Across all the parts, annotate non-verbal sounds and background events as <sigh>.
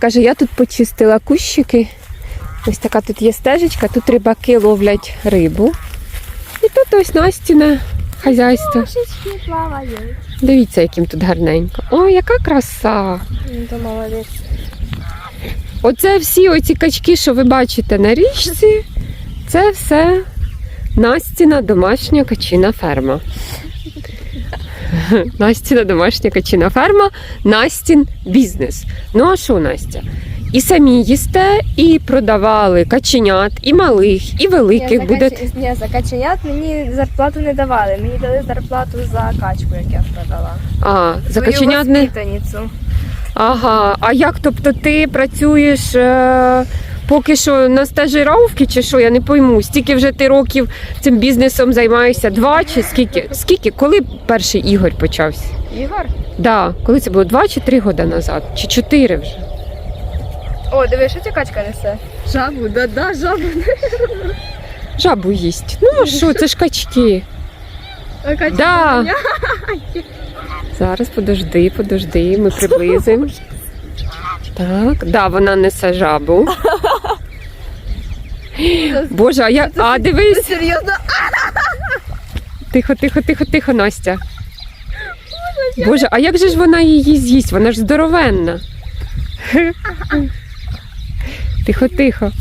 Каже, я тут почистила кущики. Ось така тут є стежечка, тут рибаки ловлять рибу. І тут ось Настіне хазяйство. Дивіться, яким тут гарненько. О, яка краса! Оце всі оці качки, що ви бачите на річці, це все Настіна домашня качина ферма. Настіна домашня качина ферма, Настін бізнес. Ну а що, Настя? І самі їсте, і продавали каченят, і малих, і великих буде. за. Ні, за каченят мені зарплату не давали. Мені дали зарплату за качку, як я продала. А, за каченят не. Ага. А як? Тобто ти працюєш е, поки що на стажировці чи що? Я не пойму. Стільки вже ти років цим бізнесом займаєшся? Два чи скільки? Скільки? Коли перший Ігор почався? Ігор? Да, коли це було? Два чи три роки назад? Чи чотири вже? О, диви, що ця качка несе? Жабу, да-да, жабу. Жабу їсть. Ну а що, це ж качки. А качка Да. Зараз подожди, подожди, ми приблизимо. <laughs> Так, да, вона несе жабу. Боже, а я. А дивись, Серйозно? Тихо, тихо, тихо, тихо, Настя. Боже, а як же ж вона її з'їсть? Вона ж здоровенна. Тихо, тихо.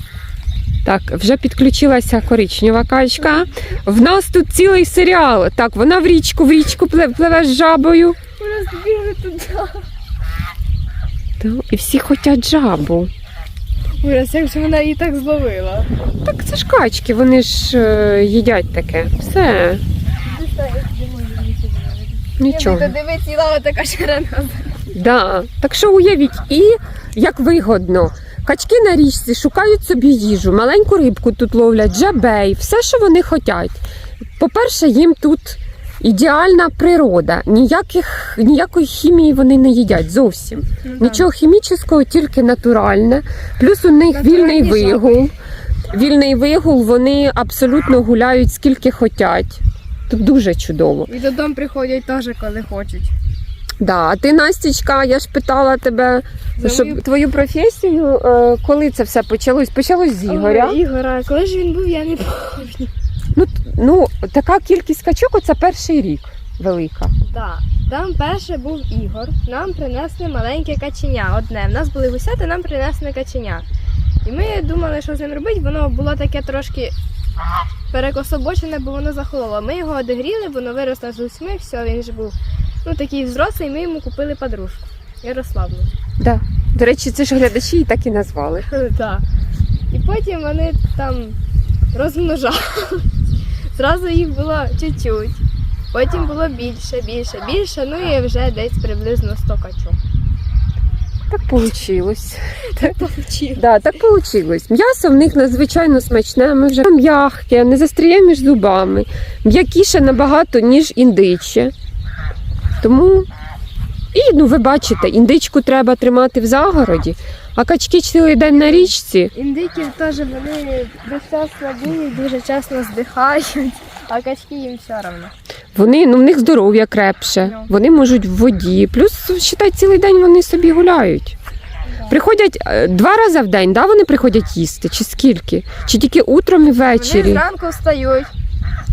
Так, вже підключилася коричнева качка. В нас тут цілий серіал. Так, вона в річку, в річку пливе з жабою. Вона збігли туди. І всі хочуть жабу. Ужас, як же вона її так зловила. Так це ж качки, вони ж е, їдять таке. Все, нічого. Ти диви, ціла така ширина. Да. Так що уявіть, і як вигодно. Качки на річці шукають собі їжу, маленьку рибку тут ловлять, жабей, все, що вони хочуть. По-перше, їм тут ідеальна природа. Ніяких, ніякої хімії вони не їдять зовсім. Нічого хімічного, тільки натуральне. Плюс у них вільний вигул. Вільний вигул, вони абсолютно гуляють скільки хочуть. Тут дуже чудово. І додому приходять теж, коли хочуть. Да, а ти, Настічка, я ж питала тебе, За щоб мою- твою професію, е, коли це все почалось? Почалось з Ігоря. Ігора, коли ж він був, я не пам'ятаю. Ну, ну, така кількість качок, оце перший рік велика. Да. Там перше був Ігор. Нам принесли маленьке каченя. Одне. В нас були гусята, нам принесли каченя. І ми думали, що з ним робити. Воно було таке трошки перекособочене, бо воно захололо. Ми його одегріли, воно виросло з усьми, все, він ж був ну, такий взрослий, ми йому купили подружку. Ярославну. Да. До речі, це ж глядачі і так і назвали. <laughs> Так. І потім вони там розмножали. Зразу їх було чуть-чуть. Потім було більше, більше, більше, ну і вже десь приблизно 100 качок. Так вийшло. Получилось. Да, так вийшло. М'ясо в них надзвичайно смачне, ми вже м'яке, не застріє між зубами, м'якіше набагато, ніж індиче. Тому, і ну ви бачите, індичку треба тримати в загороді, а качки цілий день на річці. Індики теж вони весь час слабіють, дуже часто здихають, а качки їм все одно. Вони ну в них здоров'я крепше, Ну. вони можуть в воді. Плюс считай, цілий день вони собі гуляють. Приходять е, два рази в день, да, вони приходять їсти, чи скільки? Чи тільки утром і Вони ввечері? зранку встають,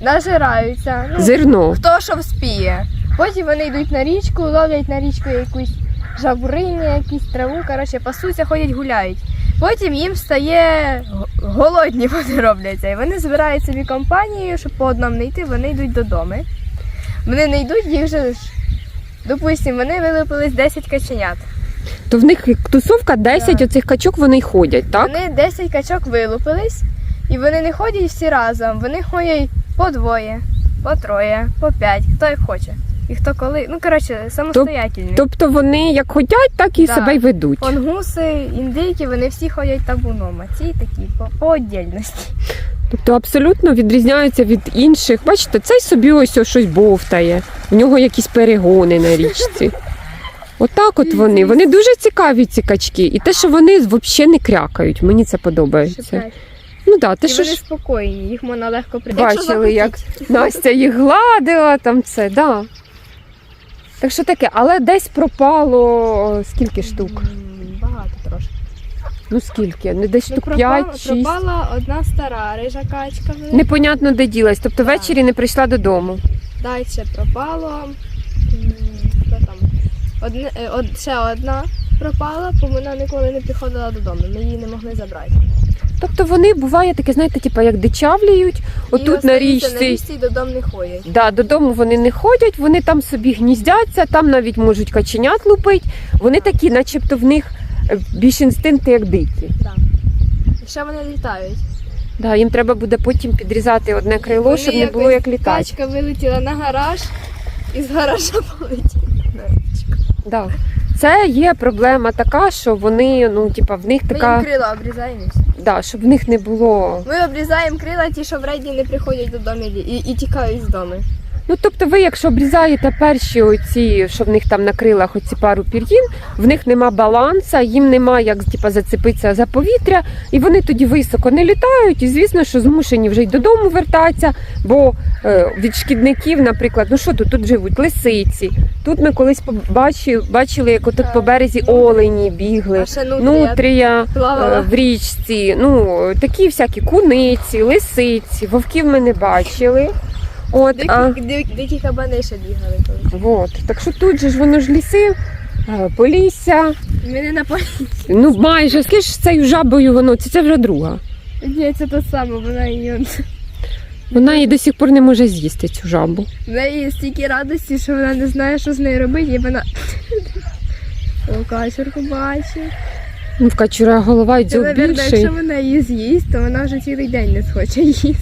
нажираються. Ну, Зерно. хто що вспіє. Потім вони йдуть на річку, ловлять на річку якусь жабурині, якусь траву, коротше, пасуться, ходять, гуляють. Потім їм стає голодні, <laughs> вони робляться. І вони збирають собі компанію, щоб по одному не йти, вони йдуть додому. Вони не йдуть, їх же ж. Допустимо, вони вилупились 10 каченят. То в них тусовка 10 оцих качок вони й ходять, так? Вони 10 качок вилупились, і вони не ходять всі разом. Вони ходять по двоє, по троє, по п'ять, хто як хоче. І хто коли. Ну, коротше, самостоятельні. Тобто вони як ходять, так і Да. себе й ведуть. Онгуси, індейки, вони всі ходять табуном, а ці такі по, по отдільності. Тобто абсолютно відрізняються від інших. Бачите, цей собі ось ось щось бовтає. В нього якісь перегони на річці. Отак от вони. Вони дуже цікаві, ці качки. І те, що вони взагалі не крякають. Мені це подобається. Ну так, те, І що вони ж спокійні, їх можна легко прийти. бачили, як Настя їх гладила, там це, да. Так що таке, але десь пропало скільки штук? Багато трошки. Ну скільки? Не десь Ну, штук пропала, 5-6. пропала одна стара рижа качка. в них. Непонятно, де ділась. Тобто Так. ввечері не прийшла додому. Далі пропало. м, Хто там? Одне, е, од, ще одна пропала, бо вона ніколи не приходила додому. Ми її не могли забрати. Тобто вони буває таке, знаєте, типу, як дичавлюють, І отут на остаються на річці. річці додому не ходять. Да, додому вони не ходять, вони там собі гніздяться, там навіть можуть каченят лупити. Вони такі, начебто в них е, більш інстинкти, як дикі. І ще вони літають. Да, їм треба буде потім підрізати одне крило, Вони щоб не якось- було як літати. Качка вилетіла на гараж і з гаража <laughs> полетіла. на річку. Да. Це є проблема така, що вони, ну, типа, в них Ми їм така, крила обрізаємо. і все. Да, щоб в них не було. Ми обрізаємо крила, ті, що вредні не приходять додому і, і, тікають з дому. Ну, тобто ви, якщо обрізаєте перші оці, що в них там на крилах оці пару пір'їн, в них нема баланса, їм нема як типа, зацепитися за повітря, і вони тоді високо не літають. І звісно, що змушені вже й додому вертатися, бо е, від шкідників, наприклад, ну що тут? Тут живуть лисиці. Тут ми колись побачили, бачили, як отут по березі олені бігли. Нутрія е, в річці, ну такі всякі куниці, лисиці, вовків ми не бачили. От, а, Дикі, кабани ще бігали колись. от. Так що тут же ж воно ж ліси, е, полісся. Ми не на полі. Ну майже, скільки ж цією жабою воно, це, це вже друга. Ні, це те саме, вона її. Вона і до сих пор не може з'їсти цю жабу. В неї стільки радості, що вона не знає, що з нею робити, і вона. О, качурку бачить. Ну, в качура голова й Це, дзьоб більший. якщо вона її з'їсть, то вона вже цілий день не схоче їсти.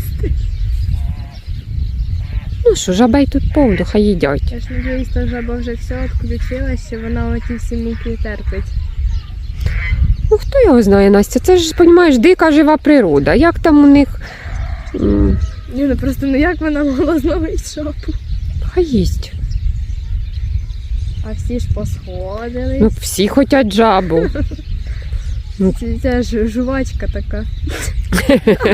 Ну що, жабей тут повно, хай їдять. Я ж надіюсь, та жаба вже все відключилась, що вона оті всі муки терпить. Ну хто його знає, Настя? Це ж, розумієш, дика жива природа. Як там у них. м, Ні, ну просто ну як вона могла зловити жабу? Хай їсть. А всі ж посходили. Ну, всі хочуть жабу. <laughs> Це, це ж жувачка така. <laughs>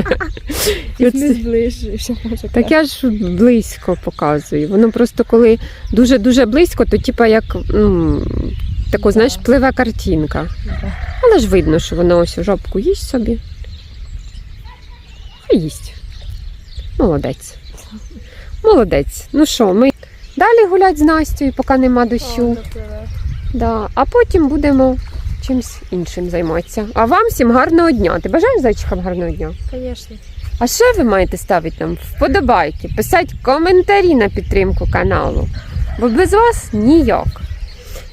Їх не зближиш. Так я ж близько показую. Воно просто коли дуже-дуже близько, то типа як м, тако, знаєш, пливе картинка. Але ж видно, що вона ось у жабку їсть собі. А їсть. Молодець. Молодець. Ну що, ми далі гулять з Настю, поки нема дощу. Да. А потім будемо чимось іншим займатися. А вам всім гарного дня. Ти бажаєш зайчикам гарного дня? Звісно. А ще ви маєте ставити нам вподобайки, писати коментарі на підтримку каналу. Бо без вас ніяк.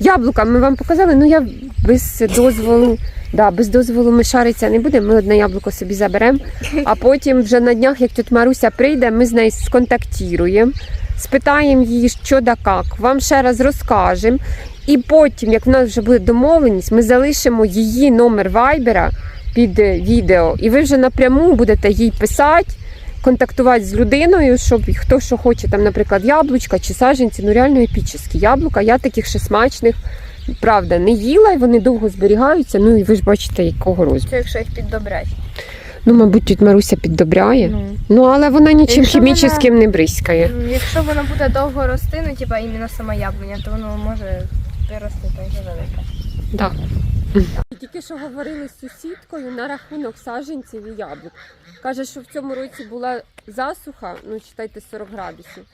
Яблука ми вам показали, ну я без дозволу, да, без дозволу ми шаритися не будемо. Ми одне яблуко собі заберемо, а потім вже на днях, як тут Маруся прийде, ми з нею сконтактуємо, спитаємо її, що да як, вам ще раз розкажемо. І потім, як в нас вже буде домовленість, ми залишимо її номер вайбера під відео, і ви вже напряму будете їй писати, контактувати з людиною, щоб хто що хоче, там, наприклад, яблучка чи саджанці, ну реально епічні яблука. Я таких ще смачних, правда, не їла, і вони довго зберігаються. Ну і ви ж бачите, якого розміру. Це якщо їх піддобрять. Ну, мабуть, тут Маруся піддобряє. Ну. Ну, але вона нічим Якщо хімічним не бризкає. Якщо воно буде довго рости, ну типа іменно сама яблуня, то воно може вирости дуже велике. Да. Тільки що говорили з сусідкою на рахунок саджанців і яблук. Каже, що в цьому році була засуха, ну читайте 40 градусів.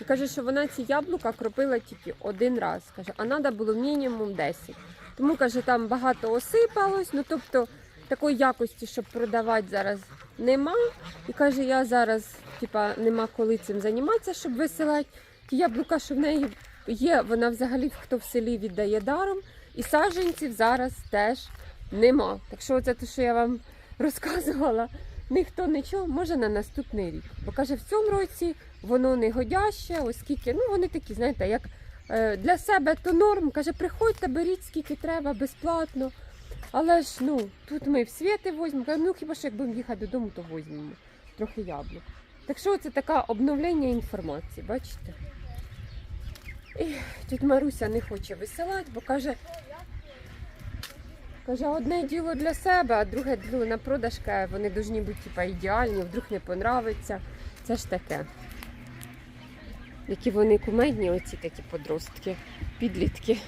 І каже, що вона ці яблука кропила тільки один раз. Каже, а треба було мінімум 10. Тому каже, там багато осипалось, ну тобто такої якості, щоб продавати зараз нема. І каже, я зараз типа нема коли цим займатися, щоб висилати. Ті яблука, що в неї є, вона взагалі хто в селі віддає даром. І саджанців зараз теж нема. Так що це те, що я вам розказувала, ніхто нічого, може на наступний рік. Бо каже, в цьому році воно не годяще, оскільки ну вони такі, знаєте, як е, для себе то норм. Каже, приходьте, беріть скільки треба, безплатно. Але ж ну тут ми в світи возьмемо. Каже, ну хіба що як будемо їхати додому, то возьмемо трохи яблук. Так що це таке обновлення інформації, бачите? І тут Маруся не хоче висилати, бо каже, каже, одне діло для себе, а друге діло на продаж, вони повинні бути типу, ідеальні, вдруг не понравиться. Це ж таке. Які вони кумедні, оці такі подростки, підлітки.